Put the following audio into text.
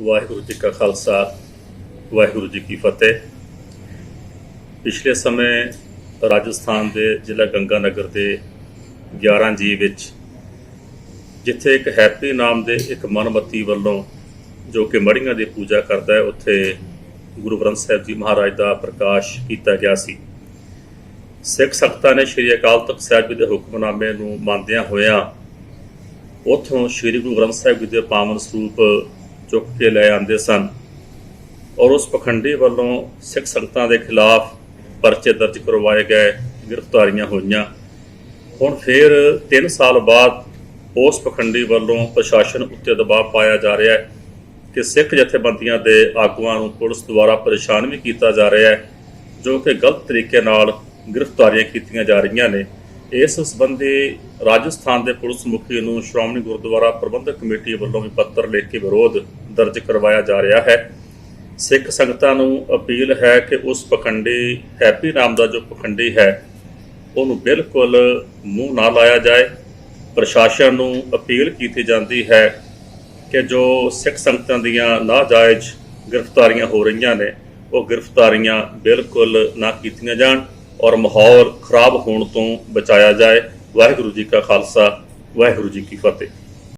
ਵਾਹਿਗੁਰੂ ਜੀ ਕਾ ਖਾਲਸਾ, ਵਾਹਿਗੁਰੂ ਜੀ ਕੀ ਫਤਿਹ। ਪਿਛਲੇ ਸਮੇਂ ਰਾਜਸਥਾਨ ਦੇ ਜ਼ਿਲ੍ਹਾ ਗੰਗਾਨਗਰ ਦੇ 11 ਜੀ ਵਿੱਚ, ਜਿੱਥੇ ਇੱਕ ਹੈਪੀ ਨਾਮ ਦੇ ਇੱਕ ਮਨਮਤੀ ਵੱਲੋਂ ਜੋ ਕਿ ਮੜੀਆਂ ਦੀ ਪੂਜਾ ਕਰਦਾ ਹੈ, ਉੱਥੇ ਗੁਰੂ ਗ੍ਰੰਥ ਸਾਹਿਬ ਜੀ ਮਹਾਰਾਜ ਦਾ ਪ੍ਰਕਾਸ਼ ਕੀਤਾ ਗਿਆ ਸੀ। ਸਿੱਖ ਸੰਗਤਾਂ ਨੇ ਸ੍ਰੀ ਅਕਾਲ ਤਖਤ ਸਾਹਿਬ ਜੀ ਦੇ ਹੁਕਮਨਾਮੇ ਨੂੰ ਮੰਨਦਿਆਂ ਹੋਇਆਂ ਉਥੋਂ ਸ੍ਰੀ ਗੁਰੂ ਗ੍ਰੰਥ ਸਾਹਿਬ ਜੀ ਦੇ ਪਾਵਨ ਸਰੂਪ ਚੁੱਕ ਕੇ ਲੈ ਆਉਂਦੇ ਸਨ ਔਰ ਉਸ ਪਖੰਡੀ ਵੱਲੋਂ ਸਿੱਖ ਸੰਗਤਾਂ ਦੇ ਖਿਲਾਫ ਪਰਚੇ ਦਰਜ ਕਰਵਾਏ ਗਏ, ਗ੍ਰਿਫਤਾਰੀਆਂ ਹੋਈਆਂ। ਹੁਣ ਫਿਰ 3 ਸਾਲ ਬਾਅਦ ਉਸ ਪਖੰਡੀ ਵੱਲੋਂ ਪ੍ਰਸ਼ਾਸਨ ਉੱਤੇ ਦਬਾਅ ਪਾਇਆ ਜਾ ਰਿਹਾ ਹੈ ਕਿ ਸਿੱਖ ਜਥੇਬੰਦੀਆਂ ਦੇ ਆਗੂਆਂ ਨੂੰ ਪੁਲਿਸ ਦੁਆਰਾ ਪਰੇਸ਼ਾਨ ਵੀ ਕੀਤਾ ਜਾ ਰਿਹਾ ਹੈ, ਜੋ ਕਿ ਗਲਤ ਤਰੀਕੇ ਨਾਲ ਗ੍ਰਿਫਤਾਰੀਆਂ ਕੀਤੀਆਂ ਜਾ ਰਹੀਆਂ ਨੇ। ਇਸ ਸੰਬੰਧੀ ਰਾਜਸਥਾਨ ਦੇ ਪੁਲਿਸ ਮੁਖੀ ਨੂੰ ਸ਼੍ਰੋਮਣੀ ਗੁਰਦੁਆਰਾ ਪ੍ਰਬੰਧਕ ਕਮੇਟੀ ਵੱਲੋਂ ਵੀ ਪੱਤਰ ਲਿਖ ਕੇ ਵਿਰੋਧ ਦਰਜ ਕਰਵਾਇਆ ਜਾ ਰਿਹਾ ਹੈ। ਸਿੱਖ ਸੰਗਤਾਂ ਨੂੰ ਅਪੀਲ ਹੈ ਕਿ ਉਸ ਪਖੰਡੀ ਹੈਪੀ ਨਾਮ ਦਾ ਜੋ ਪਖੰਡੀ ਹੈ, ਉਹਨੂੰ ਬਿਲਕੁਲ ਮੂੰਹ ਨਾ ਲਾਇਆ ਜਾਏ। ਪ੍ਰਸ਼ਾਸਨ ਨੂੰ ਅਪੀਲ ਕੀਤੀ ਜਾਂਦੀ ਹੈ ਕਿ ਜੋ ਸਿੱਖ ਸੰਗਤਾਂ ਦੀਆਂ ਨਾਜਾਇਜ਼ ਗ੍ਰਿਫਤਾਰੀਆਂ ਹੋ ਰਹੀਆਂ ਨੇ, ਉਹ ਗ੍ਰਿਫਤਾਰੀਆਂ ਬਿਲਕੁਲ ਨਾ ਕੀਤੀਆਂ ਜਾਣ ਔਰ ਮਾਹੌਲ ਖਰਾਬ ਹੋਣ ਤੋਂ ਬਚਾਇਆ ਜਾਏ। ਵਾਹਿਗੁਰੂ ਜੀ ਕਾ ਖਾਲਸਾ, ਵਾਹਿਗੁਰੂ ਜੀ ਕੀ ਫਤਿਹ।